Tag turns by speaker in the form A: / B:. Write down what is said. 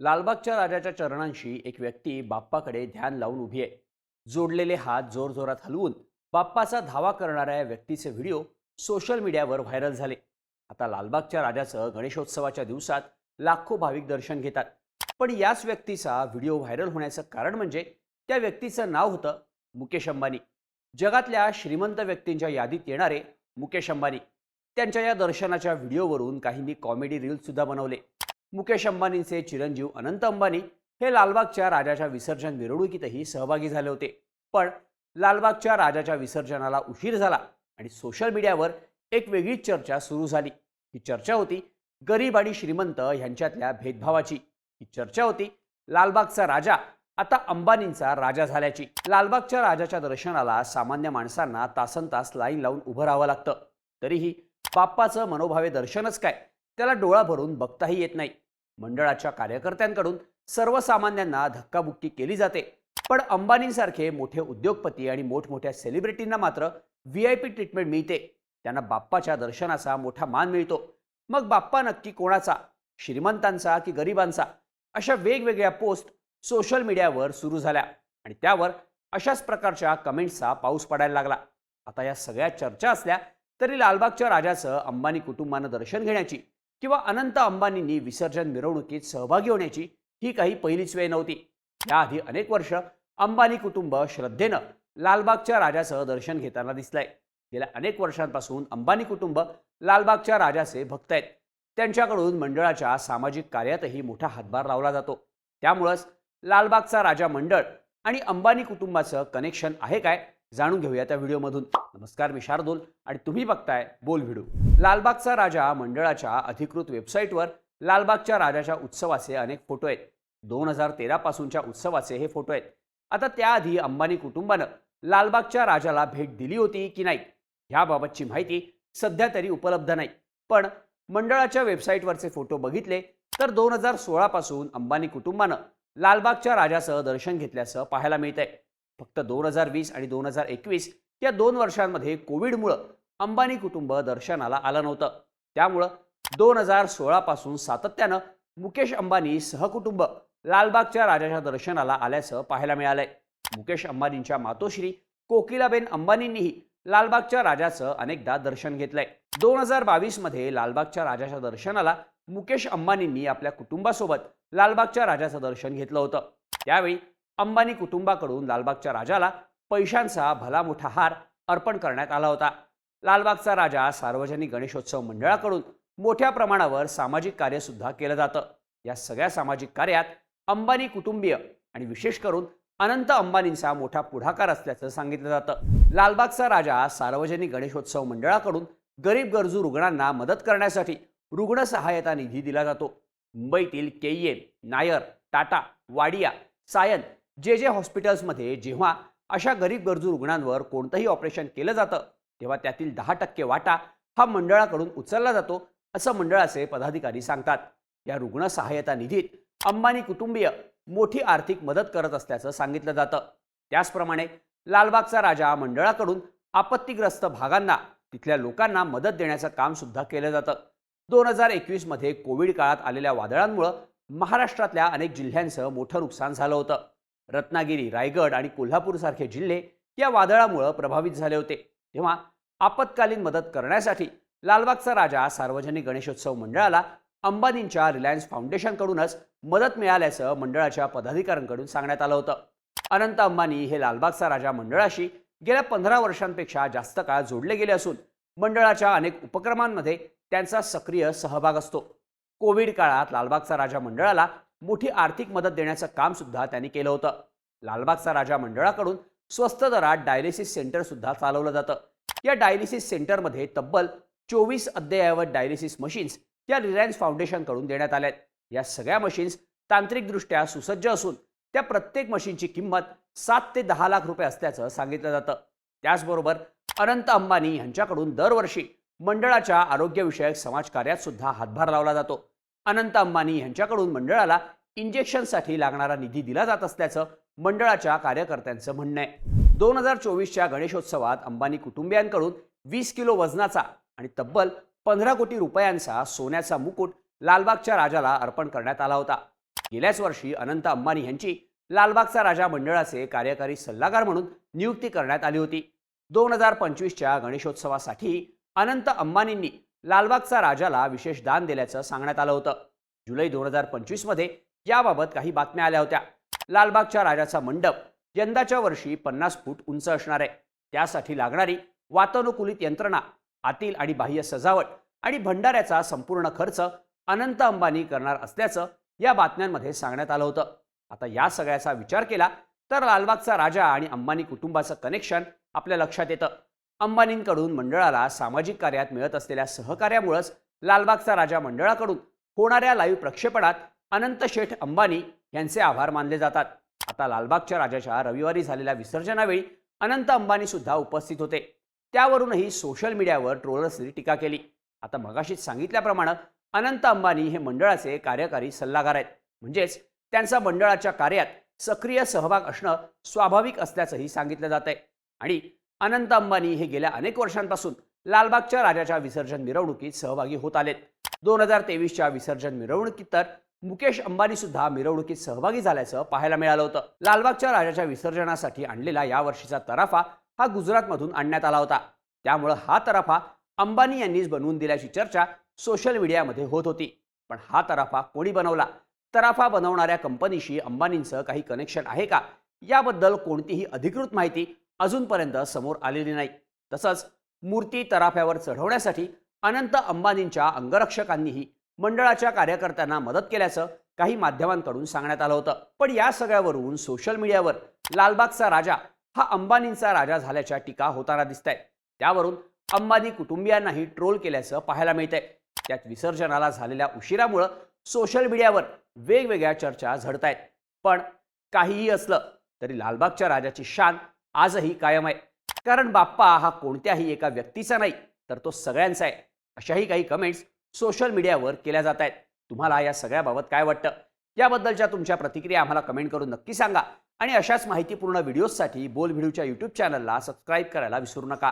A: लालबागच्या राजाच्या चरणांशी एक व्यक्ती बाप्पाकडे ध्यान लावून उभी आहे. जोडलेले हात जोरजोरात हलवून बाप्पाचा धावा करणाऱ्या व्यक्तीचे व्हिडिओ सोशल मीडियावर व्हायरल झाले. आता लालबागच्या राजाचं गणेशोत्सवाच्या दिवसात लाखो भाविक दर्शन घेतात. पण याच व्यक्तीचा व्हिडिओ व्हायरल होण्याचं कारण म्हणजे त्या व्यक्तीचं नाव होतं मुकेश अंबानी. जगातल्या श्रीमंत व्यक्तींच्या यादीत येणारे मुकेश अंबानी. त्यांच्या या दर्शनाच्या व्हिडिओवरून काहींनी कॉमेडी रील्ससुद्धा बनवले. मुकेश अंबानींचे चिरंजीव अनंत अंबानी हे लालबागच्या राजाच्या विसर्जन मिरवणुकीतही सहभागी झाले होते. पण लालबागच्या राजाच्या विसर्जनाला उशीर झाला आणि सोशल मीडियावर एक वेगळीच चर्चा सुरू झाली. ही चर्चा होती गरीब आणि श्रीमंत यांच्यातल्या भेदभावाची. ही चर्चा होती लालबागचा राजा आता अंबानींचा राजा झाल्याची. लालबागच्या राजाच्या दर्शनाला सामान्य माणसांना तासन तास लाईन लावून उभं राहावं लागतं. तरीही बाप्पाचं मनोभावे दर्शनच काय? त्याला डोळा भरून बघताही येत नाही. मंडळाच्या कार्यकर्त्यांकडून सर्वसामान्यांना धक्काबुक्की केली जाते. पण अंबानींसारखे मोठे उद्योगपती आणि मोठमोठ्या सेलिब्रिटींना मात्र व्ही आय पी ट्रीटमेंट मिळते. त्यांना बाप्पाच्या दर्शनाचा मोठा मान मिळतो. मग बाप्पा नक्की कोणाचा? श्रीमंतांचा की गरिबांचा? अशा वेगवेगळ्या पोस्ट सोशल मीडियावर सुरू झाल्या आणि त्यावर अशाच प्रकारच्या कमेंट्सचा पाऊस पडायला लागला. आता या सगळ्या चर्चा असल्या तरी लालबागच्या राजाचं अंबानी कुटुंबानं दर्शन घेण्याची किंवा अनंत अंबानींनी विसर्जन मिरवणुकीत सहभागी होण्याची ही काही पहिलीच वेळ नव्हती. याआधी अनेक वर्ष अंबानी कुटुंब श्रद्धेनं लालबागच्या राजासह दर्शन घेताना दिसलंय. गेल्या अनेक वर्षांपासून अंबानी कुटुंब लालबागच्या राजाचे भक्त आहेत. त्यांच्याकडून मंडळाच्या सामाजिक कार्यातही मोठा हातभार लावला जातो. त्यामुळंच लालबागचा राजा मंडळ आणि अंबानी कुटुंबाचं कनेक्शन आहे काय? जाणून घेऊया त्या व्हिडिओमधून. नमस्कार मी शार्दूल आणि तुम्ही बघताय बोल व्हिडिओ. लालबागचा राजा मंडळाच्या अधिकृत वेबसाईटवर लालबागच्या राजाच्या उत्सवाचे अनेक फोटो आहेत. दोन हजार तेरापासूनच्या उत्सवाचे हे फोटो आहेत. आता त्याआधी अंबानी कुटुंबानं लालबागच्या राजाला भेट दिली होती की नाही ह्याबाबतची माहिती सध्या तरी उपलब्ध नाही. पण मंडळाच्या वेबसाईटवरचे फोटो बघितले तर दोन हजार सोळापासून अंबानी कुटुंबानं लालबागच्या राजासह दर्शन घेतल्याचं पाहायला मिळतंय. फक्त दोन हजार वीस आणि दोन हजार एकवीस या दोन वर्षांमध्ये कोविडमुळं अंबानी कुटुंब दर्शनाला आलं नव्हतं. त्यामुळं दोन हजार सोळापासून सातत्यानं मुकेश अंबानी सहकुटुंब लालबागच्या राजाच्या दर्शनाला आल्याचं पाहायला मिळालंय. मुकेश अंबानींच्या मातोश्री कोकिलाबेन अंबानींनीही लालबागच्या राजाचं अनेकदा दर्शन घेतलंय. दोन हजार बावीसमध्ये लालबागच्या राजाच्या दर्शनाला मुकेश अंबानींनी आपल्या कुटुंबासोबत लालबागच्या राजाचं दर्शन घेतलं होतं. त्यावेळी अंबानी कुटुंबाकडून लालबागच्या राजाला पैशांचा भला मोठा हार अर्पण करण्यात आला होता. लालबागचा राजा सार्वजनिक गणेशोत्सव मंडळाकडून मोठ्या प्रमाणावर सामाजिक कार्य सुद्धा केलं जातं. या सगळ्या सामाजिक कार्यात अंबानी कुटुंबीय आणि विशेष करून अनंत अंबानींचा मोठा पुढाकार असल्याचं सांगितलं जातं. लालबागचा राजा सार्वजनिक गणेशोत्सव मंडळाकडून गरीब गरजू रुग्णांना मदत करण्यासाठी रुग्ण सहायता निधी दिला जातो. मुंबईतील KEM Nair Tata Wadia Sion J J हॉस्पिटल्समध्ये जेव्हा अशा गरीब गरजू रुग्णांवर कोणतंही ऑपरेशन केलं जातं तेव्हा त्यातील दहा टक्के वाटा हा मंडळाकडून उचलला जातो असं मंडळाचे पदाधिकारी सांगतात. या रुग्ण सहायता निधीत अंबानी कुटुंबीय मोठी आर्थिक मदत करत असल्याचं सांगितलं जातं. त्याचप्रमाणे लालबागचा राजा मंडळाकडून आपत्तीग्रस्त भागांना तिथल्या लोकांना मदत देण्याचं काम सुद्धा केलं जातं. दोन हजार एकवीसमध्ये कोविड काळात आलेल्या वादळांमुळं महाराष्ट्रातल्या अनेक जिल्ह्यांचं मोठं नुकसान झालं होतं. रत्नागिरी रायगड आणि कोल्हापूरसारखे जिल्हे या वादळामुळं प्रभावित झाले होते. तेव्हा आपत्कालीन मदत करण्यासाठी लालबागचा राजा सार्वजनिक गणेशोत्सव मंडळाला अंबानींच्या रिलायन्स फाउंडेशनकडूनच मदत मिळाल्याचं मंडळाच्या पदाधिकाऱ्यांकडून सांगण्यात आलं होतं. अनंत अंबानी हे लालबागचा राजा मंडळाशी गेल्या पंधरा वर्षांपेक्षा जास्त काळ जोडले गेले असून मंडळाच्या अनेक उपक्रमांमध्ये त्यांचा सक्रिय सहभाग असतो. कोविड काळात लालबागचा राजा मंडळाला मोठी आर्थिक मदत देण्याचं काम सुद्धा त्यांनी केलं होतं. लालबागचा राजा मंडळाकडून स्वस्त दरात डायलिसिस सेंटर सुद्धा चालवलं जातं. या डायलिसिस सेंटरमध्ये तब्बल चोवीस अद्ययावत डायलिसिस मशीन्स या रिलायन्स फाउंडेशनकडून देण्यात आल्या आहेत. या सगळ्या मशीन्स तांत्रिकदृष्ट्या सुसज्ज असून त्या प्रत्येक मशीनची किंमत सात ते दहा लाख रुपये असल्याचं सांगितलं जातं. त्याचबरोबर अनंत अंबानी यांच्याकडून दरवर्षी मंडळाच्या आरोग्यविषयक समाजकार्यात सुद्धा हातभार लावला जातो. अनंत अंबानी यांच्याकडून मंडळाला इंजेक्शनसाठी लागणारा निधी दिला जात असल्याचं मंडळाच्या कार्यकर्त्यांचं म्हणणं आहे. दोन हजार चोवीसच्या गणेशोत्सवात अंबानी कुटुंबियांकडून वीस किलो वजनाचा आणि तब्बल पंधरा कोटी रुपयांचा सोन्याचा मुकुट लालबागच्या राजाला अर्पण करण्यात आला होता. गेल्याच वर्षी अनंत अंबानी यांची लालबागचा राजा मंडळाचे कार्यकारी सल्लागार म्हणून नियुक्ती करण्यात आली होती. दोन हजार पंचवीसच्या गणेशोत्सवासाठी अनंत अंबानींनी लालबागचा राजाला विशेष दान दिल्याचं सांगण्यात आलं होतं. जुलै दोन हजार पंचवीसमध्ये याबाबत काही बातम्या आल्या होत्या. लालबागच्या राजाचा मंडप यंदाच्या वर्षी पन्नास फूट उंच असणार आहे. त्यासाठी लागणारी वातानुकूलित यंत्रणा आतील आणि बाह्य सजावट आणि भंडाऱ्याचा संपूर्ण खर्च अनंत अंबानी करणार असल्याचं या बातम्यांमध्ये सांगण्यात आलं होतं. आता या सगळ्याचा विचार केला तर लालबागचा राजा आणि अंबानी कुटुंबाचं कनेक्शन आपल्या लक्षात येतं. अंबानींकडून मंडळाला सामाजिक कार्यात मिळत असलेल्या सहकार्यामुळंच लालबागचा राजा मंडळाकडून होणाऱ्या लाईव्ह प्रक्षेपणात अनंत शेठ अंबानी यांचे आभार मानले जातात. आता लालबागच्या राजाच्या रविवारी झालेल्या विसर्जनावेळी अनंत अंबानी सुद्धा उपस्थित होते. त्यावरूनही सोशल मीडियावर ट्रोलर्सनी टीका केली. आता मगाशीच सांगितल्याप्रमाणे अनंत अंबानी हे मंडळाचे कार्यकारी सल्लागार आहेत. म्हणजेच त्यांचा मंडळाच्या कार्यात सक्रिय सहभाग असणं स्वाभाविक असल्याचंही सांगितलं जात आहे आणि अनंत अंबानी हे गेल्या अनेक वर्षांपासून लालबागच्या राजाच्या विसर्जन मिरवणुकीत सहभागी होत आलेत. दोन हजार तेवीसच्या विसर्जन मिरवणुकीत तर मुकेश अंबानी सुद्धा मिरवणुकीत सहभागी झाल्याचं पाहायला मिळालं होतं. लालबागच्या राजाच्या विसर्जनासाठी आणलेला या वर्षीचा तराफा हा गुजरातमधून आणण्यात आला होता. त्यामुळं हा तराफा अंबानी यांनीच बनवून दिल्याची चर्चा सोशल मीडियामध्ये होत होती. पण हा तराफा कोणी बनवला? तराफा बनवणाऱ्या कंपनीशी अंबानींचं काही कनेक्शन आहे का? याबद्दल कोणतीही अधिकृत माहिती अजूनपर्यंत समोर आलेली नाही. तसंच मूर्ती तराफ्यावर चढवण्यासाठी अनंत अंबानींच्या अंगरक्षकांनीही मंडळाच्या कार्यकर्त्यांना मदत केल्याचं काही माध्यमांकडून सांगण्यात आलं होतं. पण या सगळ्यावरून सोशल मीडियावर लालबागचा राजा हा अंबानींचा राजा झाल्याच्या टीका होताना दिसत आहे त्यावरून अंबानी कुटुंबियांनाही ट्रोल केल्याचं पाहायला मिळतंय. त्यात विसर्जनाला झालेल्या उशिरामुळं सोशल मीडियावर वेगवेगळ्या चर्चा झडत आहेत पण काहीही असलं तरी लालबागच्या राजाची शान आजही कायम आहे. कारण बाप्पा हा कोणत्याही एका व्यक्तीचा नाही तर तो सगळ्यांचा आहे. अशाही काही कमेंट्स सोशल मीडियावर केल्या जात आहेत. तुम्हाला या सगळ्याबाबत काय वाटतं? याबद्दलच्या तुमच्या प्रतिक्रिया आम्हाला कमेंट करून नक्की सांगा. आणि अशाच माहितीपूर्ण व्हिडिओजसाठी बोल व्हिडिओच्या यूट्यूब चॅनलला सबस्क्राईब करायला विसरू नका.